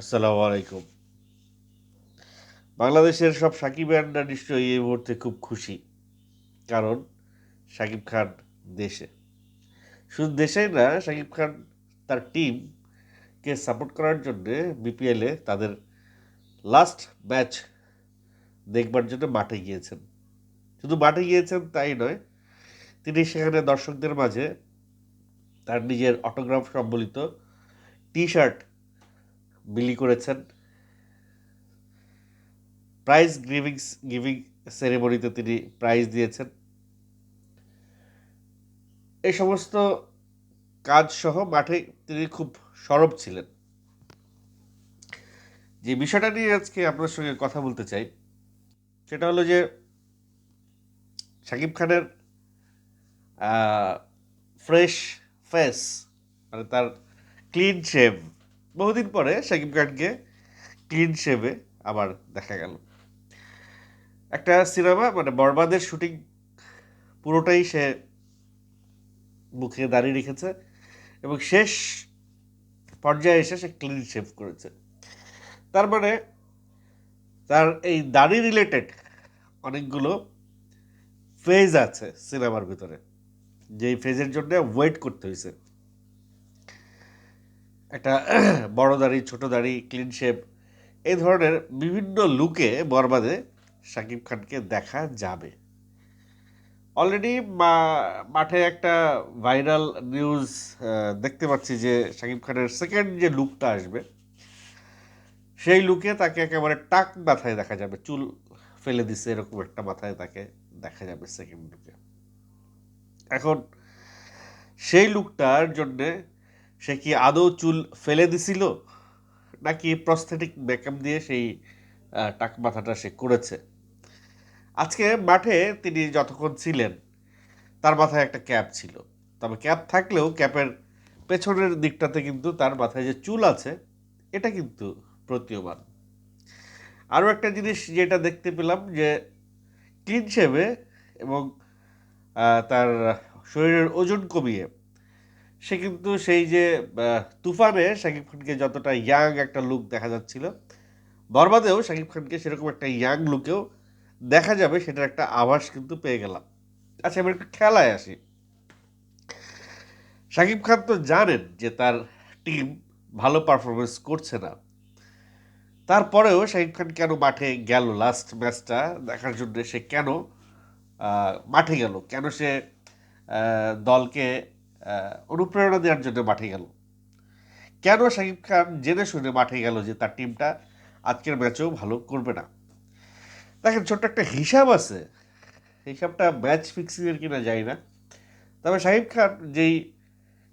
আসসালামু আলাইকুম। বাংলাদেশের সব সাকিব আন্ডা নিশ্চয়ই এই মুহূর্তে খুব খুশি। কারণ সাকিব খান দেশে। শুধু দেশেই না, সাকিব খান তার টিমকে সাপোর্ট করার জন্য বিপিএলে তাদের লাস্ট ম্যাচ দেখবার জন্য মাঠে গিয়েছেন। শুধু মাঠে গিয়েছেন তাই নয়, তিনি সেখানে দর্শকদের মাঝে তার নিজের অটোগ্রাফ সম্বলিত টি শার্ট বিলি করেছেন। প্রাইজ গিভিং গিভিং সেরেমনিতে তিনি প্রাইজ দিয়েছেন। এই সমস্ত কাজ সহ মাঠে তিনি খুব সরব ছিলেন। যে বিষয়টা নিয়ে আজকে আপনার সঙ্গে কথা বলতে চাই, সেটা হলো যে শাকিব খানের ফ্রেশ ফেস মানে তার ক্লিন শেভ বহুদিন পরে শাকিব খানকে ক্লিন শেভে আবার দেখা গেল। একটা সিনেমা মানে বরবাদের শুটিং পুরোটাই সে মুখে দাঁড়িয়ে রেখেছে এবং শেষ পর্যায়ে এসে সে ক্লিন শেভ করেছে। তার মানে তার এই দাড়ি রিলেটেড অনেকগুলো ফেজ আছে সিনেমার ভিতরে। যেই ফেজের জন্য ওয়েট করতে হয়েছে। একটা বড় দাড়ি, ছোট দাড়ি ক্লিন শেপ এই ধরনের বিভিন্ন লুকে বরবাদে শাকিব খানকে দেখা যাবে। অলরেডি মাঠে একটা ভাইরাল নিউজ দেখতে পাচ্ছি যে শাকিব খানের সেকেন্ড যে লুকটা আসবে, সেই লুকে তাকে একেবারে টাক মাথায় দেখা যাবে, চুল ফেলে দিছে, এরকম একটা মাথায় তাকে দেখা যাবে সেকেন্ড লুকে এখন সেই লুকটার জন্যে সে কি আদৌ চুল ফেলে দিছিল? নাকি প্রস্থেটিক মেকআপ দিয়ে সেই টাক মাথাটা সে করেছে? আজকে মাঠে তিনি যতক্ষণ ছিলেন, তার মাথায় একটা ক্যাপ ছিল। তবে ক্যাপ থাকলেও ক্যাপের পেছনের দিকটাতে কিন্তু তার মাথায় যে চুল আছে, এটা কিন্তু প্রতীয়মান। আরও একটা জিনিস যেটা দেখতে পেলাম যে ক্লিন শেভে এবং তার শরীরের ওজন কমিয়ে সে কিন্তু সেই যে তুফানে শাকিব খানকে যতটা ইয়াং একটা লুক দেখা যাচ্ছিল, বরবাদেও শাকিব খানকে সেরকম একটা ইয়াং লুকেও দেখা যাবে, সেটার একটা আভাস কিন্তু পেয়ে গেলাম। আচ্ছা এবার একটু খেলায় আসি। শাকিব খান তো জানেন যে তার টিম ভালো পারফরমেন্স করছে না। তারপরেও শাকিব খান কেন মাঠে গেল? লাস্ট ম্যাচটা দেখার জন্য সে কেন মাঠে গেল? কেন সে দলকে অনুপ্রেরণা দেওয়ার জন্য মাঠে গেল। কেন শাকিব খান জেনে শুনে মাঠে গেল যে তার টিমটা আজকের ম্যাচেও ভালো করবে না? দেখেন, ছোট্ট একটা হিসাব আছে। হিসাবটা ম্যাচ ফিক্সিংয়ের কিনা যায় না। তবে শাহিব খান যেই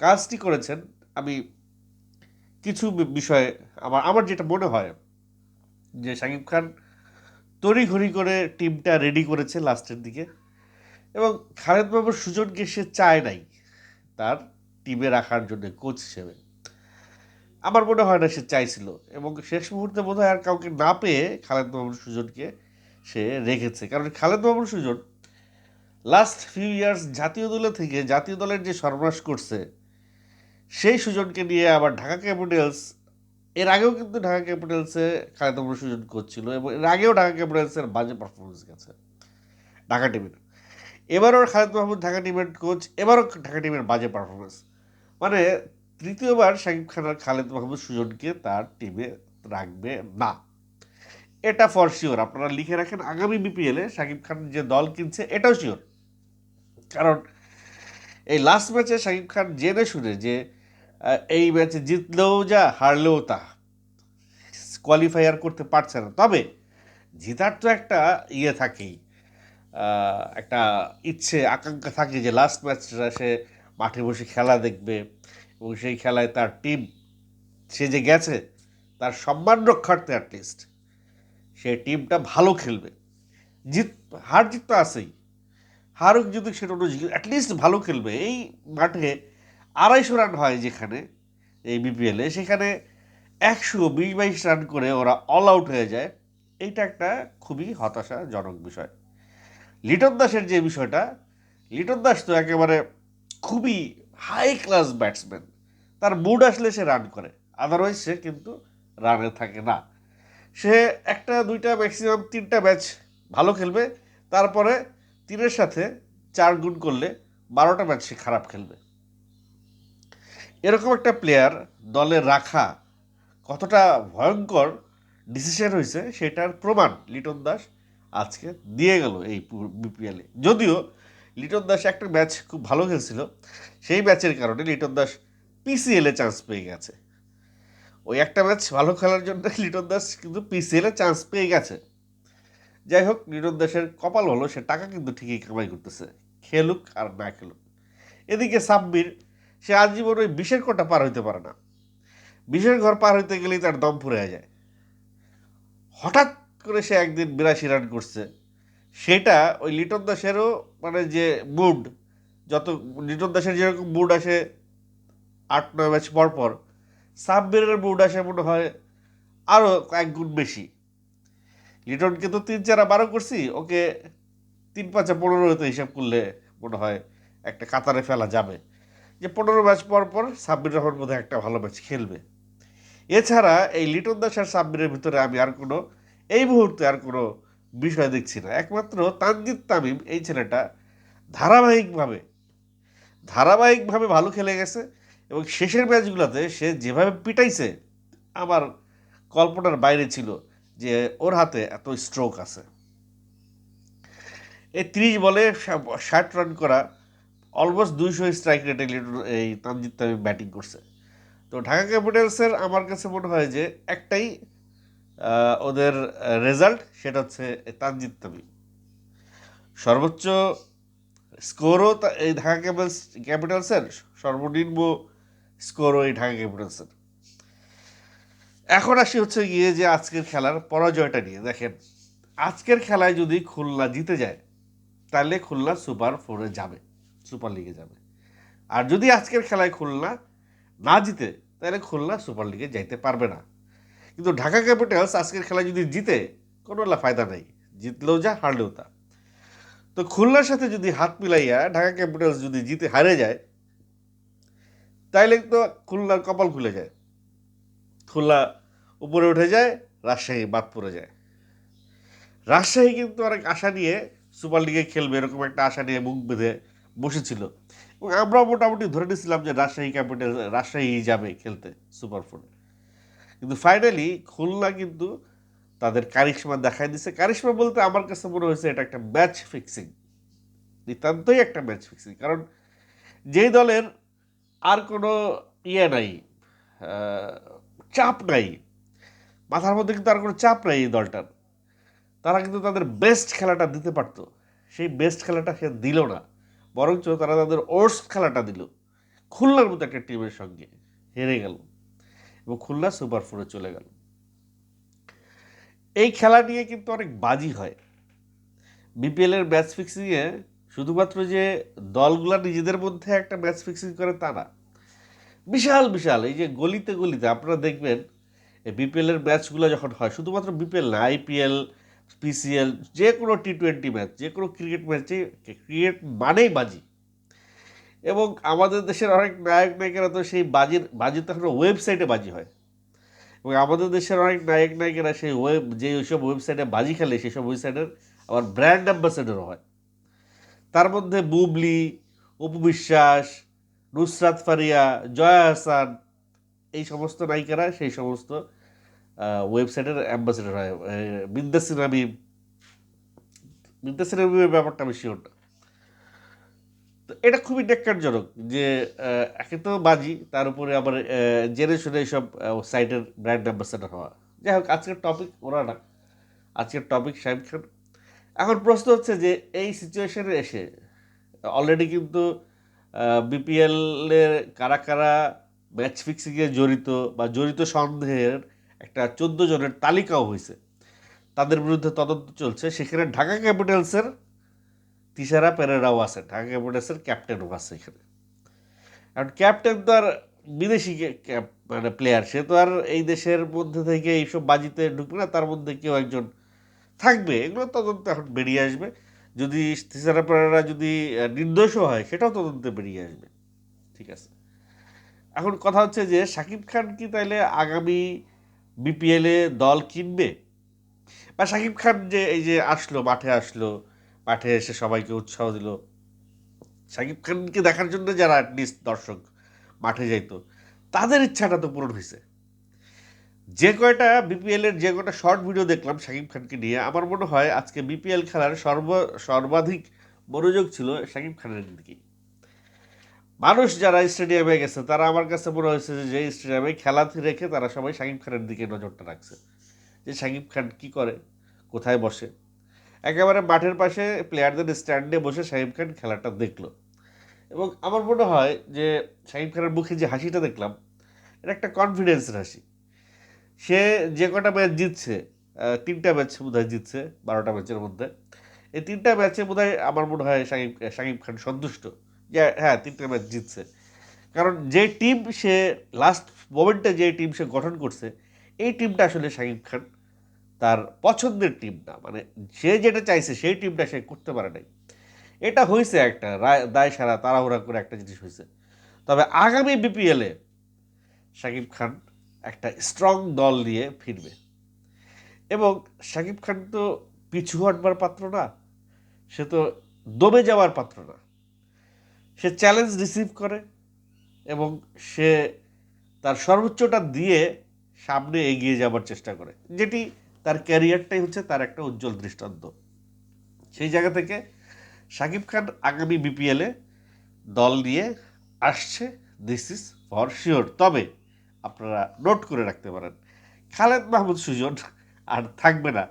কাজটি করেছেন, আমি কিছু বিষয়ে আমার আমার যেটা মনে হয় যে শাকিব খান তড়িঘড়ি করে টিমটা রেডি করেছে লাস্টের দিকে এবং খালেদ বাবুর সুজনকে সে চায় নাই। তার টিমে রাখার জন্য কোচ হিসেবে। আমার মনে হয় না সে চাইছিল এবং শেষ মুহূর্তে বোধ হয় আর কাউকে না পেয়ে খালেদ মাহমুদ সুজনকে সে রেখেছে। কারণ Khaled Mahmud Sujon last few years জাতীয় দলে থেকে জাতীয় দলের যে সর্বনাশ করছে, সেই সুজনকে নিয়ে আবার ঢাকা ক্যাপিটালস, এর আগেও কিন্তু ঢাকা ক্যাপিটালসে খালেদ মাহমুদ সুজন কোচ ছিল এবং এর আগেও ঢাকা ক্যাপিটালসের বাজে পারফরমেন্স গেছে। ঢাকা টিমের। এবারও খালেদ মাহমুদ ঢাকা টিমের কোচ এবারও ঢাকা টিমের বাজে পারফরমেন্স মানে তৃতীয়বার শাকিব খান আর খালেদ মাহমুদ সুজনকে তার টিমে রাখবে না। এটা ফর শিওর আপনারা লিখে রাখেন, আগামী বিপিএলে শাকিব খান যে দল কিনছে, এটাও শিওর কারণ এই লাস্ট ম্যাচে শাকিব খান জেনে শুনে যে এই ম্যাচে জিতলেও যা, হারলেও তা কোয়ালিফায়ার করতে পারছে না। তবে জেতার তো একটা ইয়ে থাকেই। একটা ইচ্ছে, আকাঙ্ক্ষা থাকে যে লাস্ট ম্যাচটা সে মাঠে বসে খেলা দেখবে এবং সেই খেলায় তার টিম সে যে গেছে, তার সম্মান রক্ষার্থে অ্যাটলিস্ট সে টিমটা ভালো খেলবে। জিত, হার জিত তো আছেই। হারুক যদি সেটা অন্য অ্যাটলিস্ট ভালো খেলবে। এই মাঠে আড়াইশো রান হয় যেখানে, এই বিপিএলে সেখানে একশো বিশ বাইশ রান করে ওরা অল আউট হয়ে যায়। এইটা একটা খুবই হতাশাজনক বিষয়। লিটন দাসের যে বিষয়টা, লিটন দাস তো একেবারে খুবই হাই ক্লাস ব্যাটসম্যান তার মুড আসলে সে রান করে আদারওয়াইজ সে কিন্তু রানে থাকে না। সে একটা, দুইটা ম্যাক্সিমাম তিনটা ম্যাচ ভালো খেলবে, তারপরে তিনের সাথে চার গুণ করলে বারোটা ম্যাচ সে খারাপ খেলবে। এরকম একটা প্লেয়ার দলে রাখা কতটা ভয়ঙ্কর ডিসিশন হয়েছে, সেটার প্রমাণ লিটন দাস আজকে দিয়ে গেল এই বিপিএলে। যদিও লিটন দাস একটা ম্যাচ খুব ভালো খেলছিল, সেই ম্যাচের কারণে লিটন দাস পিসিএলে চান্স পেয়ে গেছে। ওই একটা ম্যাচ ভালো খেলার জন্য লিটন দাস কিন্তু পিসিএলে চান্স পেয়ে গেছে। যাই হোক, লিটন দাসের কপাল হলো সে টাকা কিন্তু ঠিকই কামাই করতেছে, খেলুক আর না খেলুক। এদিকে সাব্বির, সে আজীবন ওই বিশের কোটা পার হইতে পারে না। বিশের ঘর পার হইতে গেলেই তার দম ফুরে যায়। হঠাৎ করে সে একদিন বিরাশি রান করছে। সেটা ওই লিটন দাসেরও মানে যে মুড যত লিটন দাসের যেরকম মুড আসে আট, নয় ম্যাচ পর পর, সাব্বিরের মুড আসে মনে হয় আরও এক গুণ বেশি। লিটনকে তো তিন চারা বারো করছি, ওকে তিন পাঁচে পনেরোতে হিসাব করলে মনে হয় একটা কাতারে ফেলা যাবে। যে পনেরো ম্যাচ পর পর সাব্বির রহমান বোধহয় একটা ভালো ম্যাচ খেলবে। এছাড়া এই লিটন দাস আর সাব্বিরের ভিতরে আমি আর কোনো এই মুহূর্তে আর কোনো বিষয় দেখছি না। একমাত্র তানজিদ তামিম, এই ছেলেটা ধারাবাহিকভাবে ধারাবাহিকভাবে ভালো খেলে গেছে এবং শেষের ম্যাচগুলোতে সে যেভাবে পিটাইছে, আমার কল্পনার বাইরে ছিল যে ওর হাতে এত স্ট্রোক আছে। এই ত্রিশ বলে ষাট রান করা অলমোস্ট দুইশো স্ট্রাইক রেটে এই তানজিদ তামিম ব্যাটিং করছে। তো ঢাকা ক্যাপিটালসের আমার কাছে মনে হয় যে একটাই ওদের রেজাল্ট সেটা হচ্ছে তানজিদ তামিম। সর্বোচ্চ স্কোরও এই ঢাকা ক্যাপিটালস, ক্যাপিটালসের সর্বনিম্ন স্কোরও এই ঢাকা ক্যাপিটালসের। এখন আসি হচ্ছে গিয়ে যে আজকের খেলার পরাজয়টা নিয়ে। দেখেন, আজকের খেলায় যদি খুলনা জিতে যায়, তাহলে খুলনা সুপার ফোরে যাবে, সুপার লিগে যাবে। আর যদি আজকের খেলায় খুলনা না জিতে, তাহলে খুলনা সুপার লিগে যাইতে পারবে না। কিন্তু ঢাকা ক্যাপিটালস আজকের খেলায় যদি জিতে কোনো ফায়দা নেই। জিতলেও যা, হারলেও তা। তো খুলনার সাথে যদি হাত মিলাইয়া ঢাকা ক্যাপিটালস যদি জিতে হারে যায়, তাইলে তো খুলনার কপাল খুলে যায়। খুলনা উপরে উঠে যায়, রাজশাহী বাদ পড়ে যায়। রাজশাহী কিন্তু অনেক আশা নিয়ে সুপার লিগে খেলবে, এরকম একটা আশা নিয়ে মুখ বেঁধে বসেছিল। এবং আমরা মোটামুটি ধরে নিয়েছিলাম যে রাজশাহী ক্যাপিটাল রাজশাহী যাবে খেলতে সুপার ফোরে। কিন্তু ফাইনালি খুলনা কিন্তু তাদের কারিশমা দেখাই দিছে। কারিশমা বলতে আমার কাছে মনে হয়েছে এটা একটা ম্যাচ ফিক্সিং নিতান্তই একটা ম্যাচ ফিক্সিং কারণ যেই দলের আর কোনো ইয়ে নাই চাপ নাই, মাথার মধ্যে কিন্তু আর কোনো চাপ নাই এই দলটার। তারা কিন্তু তাদের বেস্ট খেলাটা দিতে পারতো। সেই বেস্ট খেলাটা সে দিল না। বরঞ্চ তারা তাদের ওর্স খেলাটা দিল। খুলনার মতো একটা টিমের সঙ্গে হেরে গেল। এবং খুলনা সুপার ফোরে চলে গেল। এই খেলা নিয়ে কিন্তু অনেক বাজি হয়। বিপিএলের ম্যাচ ফিক্সিংয়ে শুধুমাত্র যে দলগুলা নিজেদের মধ্যে একটা ম্যাচ ফিক্সিং করে তা না। বিশাল বিশাল, এই যে গলিতে গলিতে আপনারা দেখবেন, এই বিপিএলের ম্যাচগুলো যখন হয়, শুধুমাত্র বিপিএল না আইপিএল পিসিএল যে কোনো টি টোয়েন্টি ম্যাচ যে কোনো ক্রিকেট ম্যাচে ক্রিকেট মানেই বাজি। এবং আমাদের দেশের অনেক নায়ক নায়িকারা তো সেই বাজির, বাজি তো এখন ওয়েবসাইটে বাজি হয়। এবং আমাদের দেশের অনেক নায়ক নায়িকারা সেই ওয়েব যে ওইসব ওয়েবসাইটে বাজি খেলে সেসব ওয়েবসাইটের আবার ব্র্যান্ড অ্যাম্বাসেডারও হয়। তার মধ্যে বুবলি, অপু বিশ্বাস, নুসরাত ফারিয়া, জয়া হাসান, এই সমস্ত নায়িকারা সেই সমস্ত ওয়েবসাইটের অ্যাম্বাসেডার হয়। বিদ্যাসির হাবিবের ব্যাপারটা বেশি ওটা তো এটা খুবই ন্যাক্কারজনক যে একে তো বাজি, তার উপরে আবার জেনে শুনে এইসব সাইটের ব্র্যান্ড অ্যাম্বাসেডার হওয়া। যাই হোক, আজকের টপিক ওরা না। আজকের টপিক শাহিদ খান। এখন প্রশ্ন হচ্ছে যে, এই সিচুয়েশনে এসে অলরেডি কিন্তু বিপিএলের কারা কারা ম্যাচ ফিক্সিংয়ে জড়িত বা জড়িত সন্দেহের একটা চোদ্দ জনের তালিকাও হয়েছে তাদের বিরুদ্ধে তদন্ত চলছে। সেখানে ঢাকা ক্যাপিটালসের তিসারা পেরেরাও আছে, ঢাকা ক্যাপিটালসের ক্যাপ্টেনও আছে এখানে। কারণ ক্যাপ্টেন তো আর বিদেশি মানে প্লেয়ার সে তো আর এই দেশের মধ্যে থেকে এইসব বাজিতে ঢুকবে না, তার মধ্যে কেউ একজন থাকবে, এগুলো তদন্ত এখন বেরিয়ে আসবে। যদি তিসারা পেরেরা যদি নির্দোষও হয়, সেটাও তদন্তে বেরিয়ে আসবে। ঠিক আছে। এখন কথা হচ্ছে যে শাকিব খান কি তাইলে আগামী বিপিএলে দল কিনবে? বা শাকিব খান যে, এই যে আসলো, মাঠে আসলো মাঠে এসে সবাইকে উৎসাহ দিল। শাকিব খানকে দেখার জন্য যারা অ্যাটলিস্ট দর্শক মাঠে যাইতো, তাদের ইচ্ছাটা তো পূরণ হয়েছে যে কয়টা বিপিএলের যে কয়টা শর্ট ভিডিও দেখলাম শাকিব খানকে নিয়ে, আমার মনে হয় আজকে বিপিএল খেলার সর্ব, সর্বাধিক মনোযোগ ছিল শাকিব খানের দিকে মানুষ যারা স্টেডিয়ামে গেছে, তারা আমার কাছে মনে হয়েছে যে যে স্টেডিয়ামে খেলা রেখে তারা সবাই শাকিব খানের দিকে নজরটা রাখছে। যে শাকিব খান কি করে, কোথায় বসে একেবারে মাঠের পাশে প্লেয়ারদের স্ট্যান্ডে বসে শাকিব খান খেলাটা দেখল। এবং আমার মনে হয় যে শাকিব খানের মুখে যে হাসিটা দেখলাম, এটা একটা কনফিডেন্সের হাসি। সে যে কটা ম্যাচ জিতছে তিনটা ম্যাচ বোধহয় জিতছে, বারোটা ম্যাচের মধ্যে। এই তিনটা ম্যাচে বোধহয় আমার মনে হয় শাকিব শাকিব খান সন্তুষ্ট যে হ্যাঁ তিনটা ম্যাচ জিতছে। কারণ যে টিম সে লাস্ট মোমেন্টে যে টিম সে গঠন করছে, এই টিমটা আসলে শাকিব খান। তার পছন্দের টিম না। মানে সে যেটা চাইছে, সেই টিমটা সে করতে পারে নাই। এটা হয়েছে একটা দায় সারা, তাড়াহুড়া করে একটা জিনিস হয়েছে তবে আগামী বিপিএলে শাকিব খান একটা স্ট্রং দল নিয়ে ফিরবে। এবং শাকিব খান তো পিছু হটবার পাত্র না, সে তো দমে যাওয়ার পাত্র না। সে চ্যালেঞ্জ রিসিভ করে এবং সে তার সর্বোচ্চটা দিয়ে সামনে এগিয়ে যাবার চেষ্টা করে, যেটি তার ক্যারিয়ারটাই হচ্ছে তার একটা উজ্জ্বল দৃষ্টান্ত। সেই জায়গা থেকে শাকিব খান আগামী বিপিএলে দল নিয়ে আসছে। দিস ইজ ফর শিওর তবে আপনারা নোট করে রাখতে পারেন, খালেদ মাহমুদ সুজন আর থাকবে না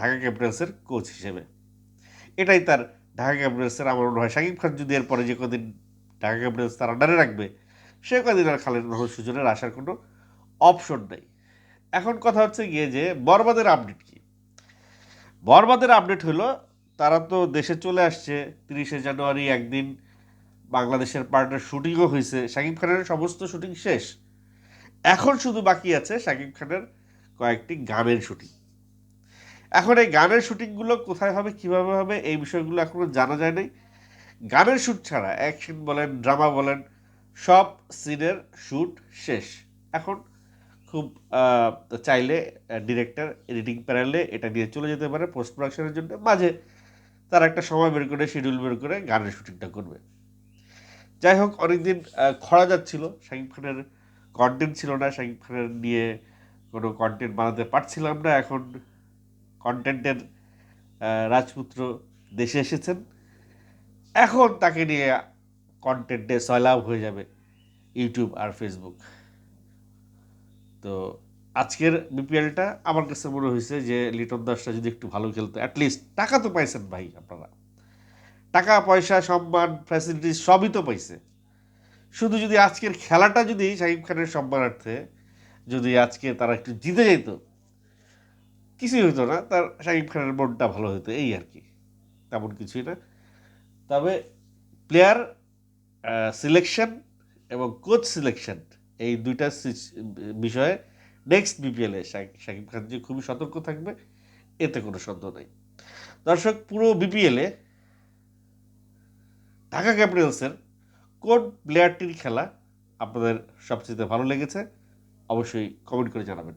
ঢাকা ক্যাপিটালসের কোচ হিসেবে। এটাই তার ঢাকা ক্যাপিটালসের আমার মনে হয়। শাকিব খান যদি এরপরে যে কদিন ঢাকা ক্যাপিটালস তার আন্ডারে রাখবে, সে কদিন আর খালেদ মাহমুদ সুজনের আসার কোনো অপশন নেই। এখন কথা হচ্ছে গিয়ে যে বরবাদের আপডেট কি? বরবাদের আপডেট হলো, তারা তো দেশে চলে আসছে, তিরিশে জানুয়ারি একদিন বাংলাদেশের পার্টের শুটিংও হয়েছে, শাকিব খানের সমস্ত শুটিং শেষ। এখন শুধু বাকি আছে শাকিব খানের কয়েকটি গানের শুটিং। এখন এই গানের শুটিংগুলো কোথায় হবে, কীভাবে হবে, এই বিষয়গুলো এখনও জানা যায় নাই। গানের শ্যুট ছাড়া, অ্যাকশন বলেন, ড্রামা বলেন, সব সিনের শ্যুট শেষ। এখন খুব চাইলে ডিরেক্টর এডিটিং প্যানেলে এটা নিয়ে চলে যেতে পারে পোস্ট প্রোডাকশনের জন্য। মাঝে তার একটা সময় বের করে শিডিউল বের করে, গানের শুটিংটা করবে। যাই হোক, অনেকদিন খরা যাচ্ছিল। শাকিব খানের কন্টেন্ট ছিল না। শাকিব খানের নিয়ে কোনো কন্টেন্ট বানাতে পারছিলাম না। এখন কন্টেন্টের রাজপুত্র দেশে এসেছেন। এখন তাকে নিয়ে কন্টেন্টে সয়লাভ হয়ে যাবে ইউটিউব আর ফেসবুক তো আজকের বিপিএলটা আমার কাছে মনে হয়েছে যে লিটন দাসটা যদি একটু ভালো খেলতো অ্যাটলিস্ট টাকা তো পাইছেন ভাই আপনারা। টাকা, পয়সা, সম্মান ফ্যাসিলিটিস সবই তো পাইছে। শুধু যদি আজকের খেলাটা যদি শাকিব খানের সম্মানার্থে যদি আজকে তারা একটু জিতে যেত, কিছুই হতো না, তার শাকিব খানের মনটা ভালো হতো, এই আর কি। তেমন কিছুই না। তবে প্লেয়ার সিলেকশন এবং কোচ সিলেকশন এই দুইটা বিষয়ে নেক্সট বিপিএলে শাকিব খান যে খুবই সতর্ক থাকবে, এতে কোনো সন্দেহ নেই। দর্শক, পুরো বিপিএলে ঢাকা ক্যাপিটালসের কোন প্লেয়ারটির খেলা আপনাদের সবচেয়ে ভালো লেগেছে, অবশ্যই কমেন্ট করে জানাবেন।